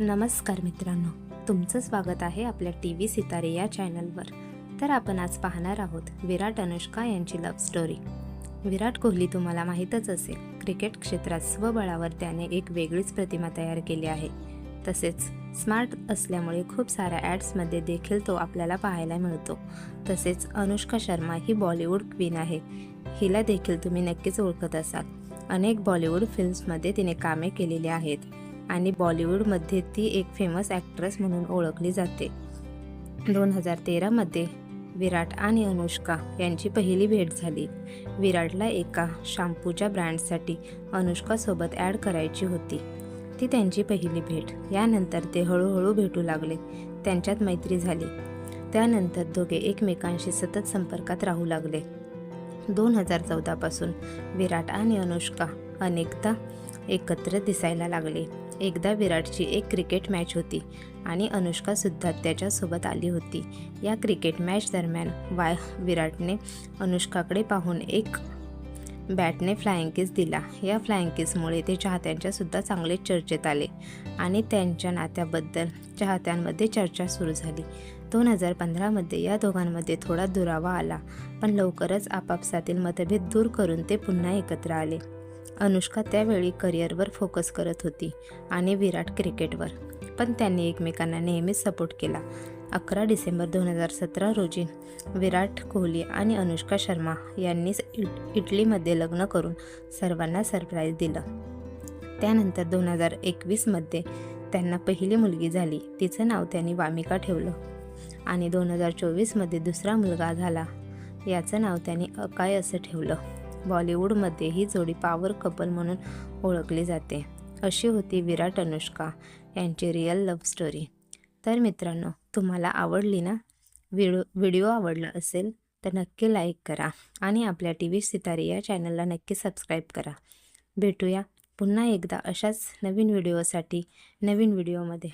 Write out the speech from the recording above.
नमस्कार मित्रांनो तुमचं स्वागत आहे आपल्या टी व्ही सितारे या चॅनलवर. तर आपण आज पाहणार आहोत विराट अनुष्का यांची लव्ह स्टोरी विराट कोहली तुम्हाला माहीतच असेल क्रिकेट क्षेत्रात स्वबळावर त्याने एक वेगळीच प्रतिमा तयार केली आहे. तसेच स्मार्ट असल्यामुळे खूप साऱ्या ॲड्समध्ये देखील तो आपल्याला पाहायला मिळतो. तसेच अनुष्का शर्मा ही बॉलिवूड क्वीन आहे. हिला देखील तुम्ही नक्कीच ओळखत असाल. अनेक बॉलिवूड फिल्म्समध्ये तिने कामे केलेली आहेत. आणि बॉलिवूडमध्ये ती एक फेमस ॲक्ट्रेस म्हणून ओळखली जाते. दोन हजार तेरामध्ये विराट आणि अनुष्का यांची पहिली भेट झाली. विराटला एका शॅम्पूच्या ब्रँडसाठी अनुष्कासोबत ॲड करायची होती. ती त्यांची पहिली भेट. यानंतर ते हळूहळू भेटू लागले. त्यांच्यात मैत्री झाली. त्यानंतर दोघे एकमेकांशी सतत संपर्कात राहू लागले. दोन हजार चौदापासून विराट आणि अनुष्का अनेकदा एकत्र दिसायला लागले. एकदा विराटची एक क्रिकेट मॅच होती आणि अनुष्कासुद्धा त्याच्यासोबत आली होती. या क्रिकेट मॅच दरम्यान वाय विराटने अनुष्काकडे पाहून एक बॅटने फ्लाइंग किस दिला. या फ्लाइंग किसमुळे ते चाहत्यांच्यासुद्धा चांगले चर्चेत आले आणि त्यांच्या नात्याबद्दल चाहत्यांमध्ये चर्चा सुरू झाली. दोन हजार पंधरामध्ये या दोघांमध्ये थोडा दुरावा आला पण लवकरच आपापसातील मतभेद दूर करून ते पुन्हा एकत्र आले. अनुष्का त्यावेळी करिअरवर फोकस करत होती आणि विराट क्रिकेटवर. पण त्यांनी एकमेकांना नेहमीच सपोर्ट केला. अकरा डिसेंबर दोन हजार सतरा रोजी विराट कोहली आणि अनुष्का शर्मा यांनी इट इटलीमध्ये लग्न करून सर्वांना सरप्राईज दिलं. त्यानंतर दोन हजार एकवीसमध्ये त्यांना पहिली मुलगी झाली. तिचं नाव त्यांनी वामिका ठेवलं. आणि दोन हजार चोवीसमध्ये दुसरा मुलगा झाला. याचं नाव त्यांनी अकाय असं ठेवलं. बॉलिवूडमध्ये ही जोडी पॉवर कपल म्हणून ओळखली जाते. अशी होती विराट अनुष्का यांची रिअल लव्ह स्टोरी तर मित्रांनो तुम्हाला आवडली ना? व्हिडिओ व्हिडिओ आवडला असेल तर नक्की लाईक करा आणि आपल्या टी व्ही सितारी या चॅनलला नक्की सबस्क्राईब करा. भेटूया पुन्हा एकदा अशाच नवीन व्हिडिओसाठी नवीन व्हिडिओमध्ये